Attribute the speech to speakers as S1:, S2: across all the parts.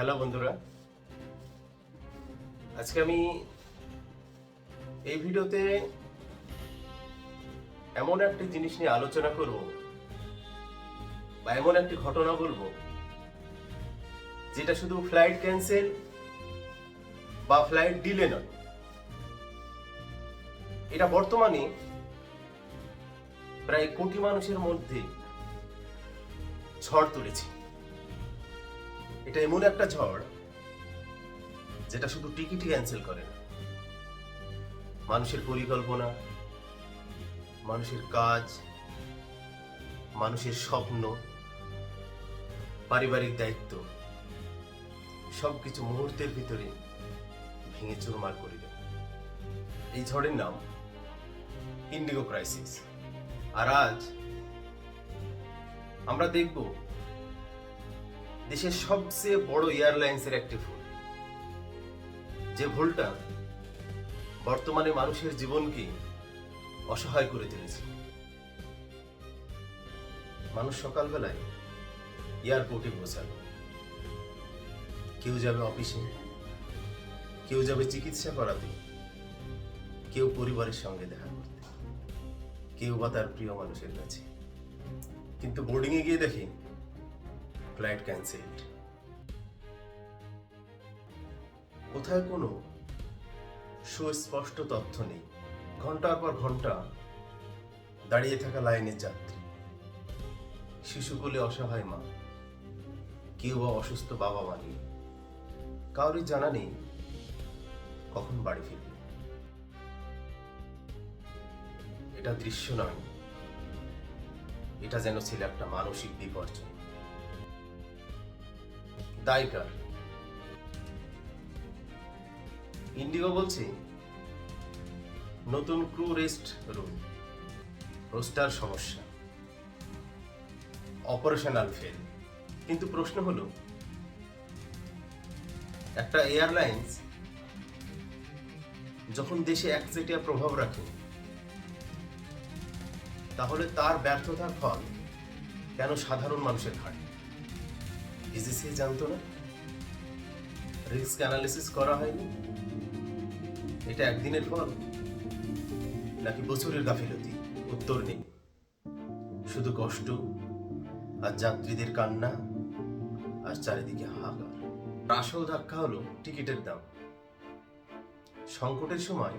S1: Hello বন্ধুরা। আজকে আমি এই ভিডিওতে এমন একটি জিনিস নিয়ে আলোচনা করব বা এমন একটি ঘটনা বলব যেটা শুধু ফ্লাইট ক্যান্সেল বা ফ্লাইট ডিলে নয়। এটা বর্তমানে প্রায় কোটি মানুষের মধ্যে ঝড় তুলেছে। এটা এমন একটা ঝড় যেটা শুধু টিকিটই ক্যান্সেল করে না। মানুষের পরিকল্পনা, মানুষের কাজ, মানুষের স্বপ্ন, পারিবারিক দায়িত্ব, সবকিছু মুহূর্তের ভিতরে ভেঙে চুরমার করে দেয়। এই ঝড়ের নাম ইন্ডিগো ক্রাইসিস আর আজ আমরা দেখব দেশের সবচেয়ে বড় এয়ারলাইন্সের একটি ভুল। যে ভুলটা বর্তমানে মানুষের জীবনকে অসহায় করে তুলেছে। মানুষ সকালবেলায় এয়ারপোর্টে পৌঁছালো। কেউ যাবে অফিসে, কেউ যাবে চিকিৎসা করাতে, কেউ পরিবারের সঙ্গে দেখা করতে, কেউ বা তার প্রিয় মানুষের কাছে। কিন্তু বোর্ডিংয়ে গিয়ে দেখি ফ্লাইট ক্যান্সেলড কোথায় কোনো সুস্পষ্ট তথ্য নেই। ঘণ্টার পর ঘণ্টা দাঁড়িয়ে থাকা লাইনের যাত্রী, শিশুকুলে অসহায় মা, কেউ বা অসুস্থ বাবা মা নিয়ে কারোরই জানা নেই কখন বাড়ি ফিরবে। এটা দৃশ্য নয়। এটা যেন ছিল একটা মানসিক বিপর্যয়। দায়কার ইন্ডিগো বলছে, নতুন ক্রু রেস্ট রুম, রোস্টার সমস্যা, অপারেশনাল ফেল। কিন্তু প্রশ্ন হলো, একটা এয়ারলাইন্স যখন দেশে একচেটিয়া প্রভাব রাখে, তাহলে তার ব্যর্থতার ফল কেন সাধারণ মানুষের ঘাড়ে ইজিসি জানতো না? রিস্ক অ্যানালিসিস করা হয়নি? এটা একদিনের ফল? নাকি বছরের গাফিলতি? উত্তর নেই। শুধু কষ্ট আর যাত্রীদের কান্না আর চারিদিকে হাহাকার। আসল ধাক্কা হলো টিকিটের দাম। সংকটের সময়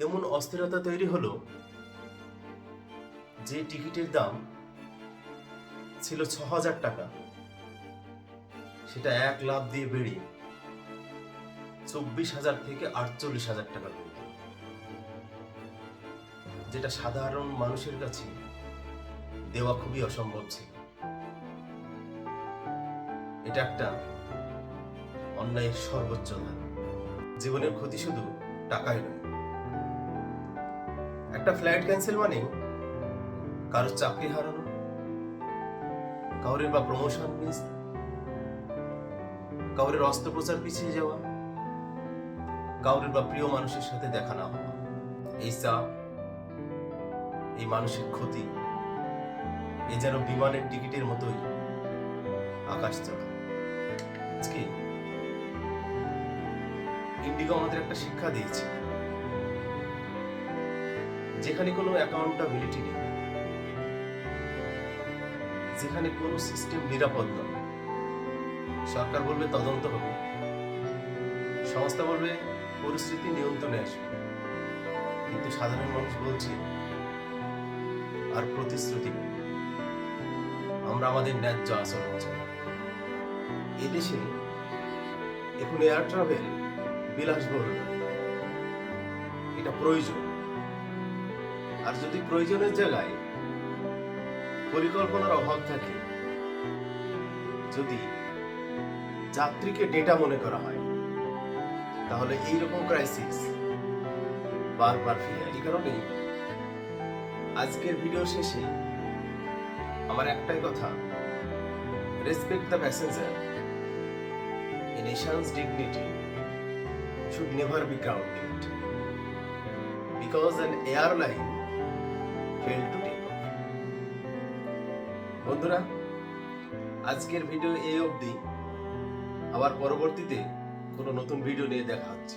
S1: এমন অস্থিরতা তৈরি হলো যে টিকিটের দাম ছিল ছ হাজার টাকা। সেটা এক লাখ দিয়ে বেড়ে চব্বিশ হাজার থেকে আটচল্লিশ হাজার টাকা গেল। যেটা সাধারণ মানুষের কাছে দেওয়া খুবই অসম্ভব ছিল। এটা একটা অন্যায়ের সর্বোচ্চ ধার জীবনের ক্ষতি শুধু টাকায় নয়। একটা ফ্লাইট ক্যান্সেল মানে কারোর চাকরি হারানো, কাউরের বা প্রমোশন মিস কাউরের অস্ত্রোপচার পিছিয়ে যাওয়া, কাউরের বা প্রিয় মানুষের সাথে দেখা না হওয়া, এই চাপ, এই মানুষের ক্ষতি, এ যেন বিমানের টিকিটের মতোই আকাশ চলা আজকে ইন্ডিগো আমাদের একটা শিক্ষা দিয়েছে। যেখানে কোনো অ্যাকাউন্টেবিলিটি নেই, যেখানে কোনো সিস্টেম নিরাপদ নয়। সরকার বলবে তদন্ত হবে। সংস্থা বলবে পরিস্থিতি নিয়ন্ত্রণে আসবে। কিন্তু সাধারণ মানুষ বলছে, আর প্রতিশ্রুতি আমরা আমাদের ন্যায্য আচরণ চাই। এই দেশে এখন এয়ার ট্রাভেল বিলাসবহুল। এটা প্রয়োজন। আর যদি প্রয়োজনের জায়গায় পরিকল্পনার অভাব থাকে, যদি যাত্রীকে ডেটা মনে করা হয় তাহলে এইরকম ক্রাইসিস বারবার ফিরে। এই কারণে আজকের ভিডিও শেষে আমার একটাই কথা respect the passenger a nation's dignity should never be grounded because an airline fail to off. বন্ধুরা, আজকের ভিডিও এই অবধি আবার পরবর্তীতে কোনো নতুন ভিডিও নিয়ে দেখা হচ্ছে।